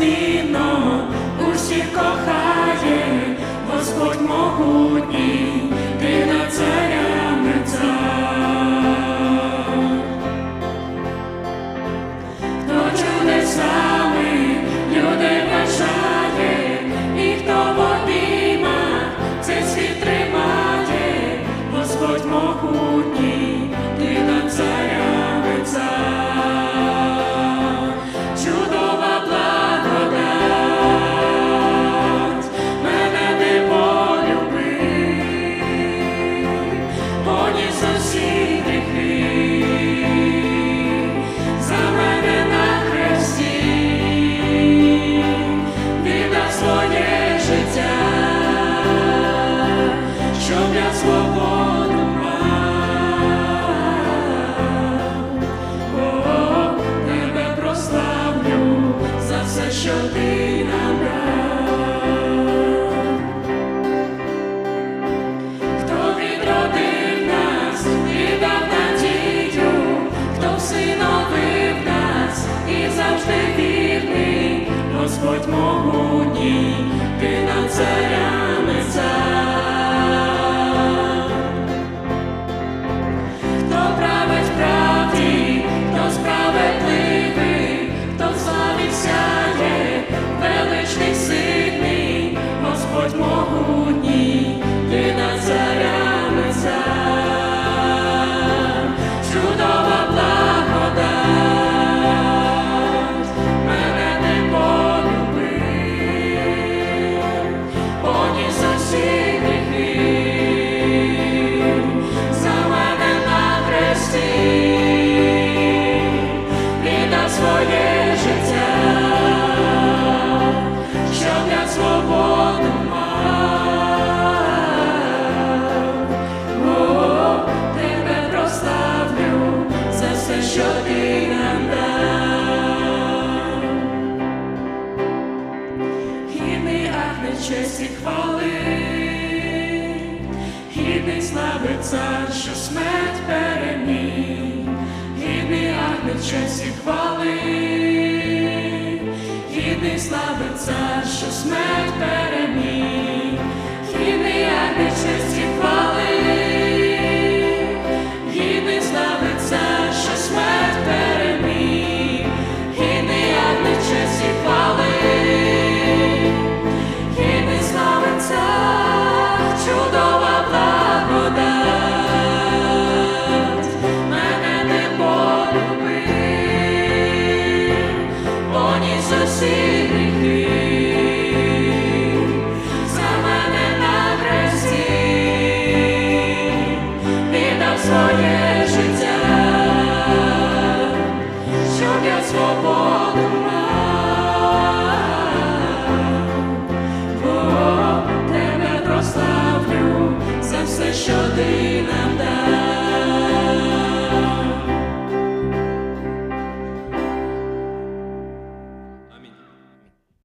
незмінно усіх кохає, Господь могутній. Що ти нам. Хто відродив нас і дав надію, хто всиновив нас і завжди вірний, Господь могутній, ти над царями що ти нам дав. Хвали, гідний слави що смерть переміг, гідний агне честі хвали, гідний слави що смерть переміг, гідний честі хвали.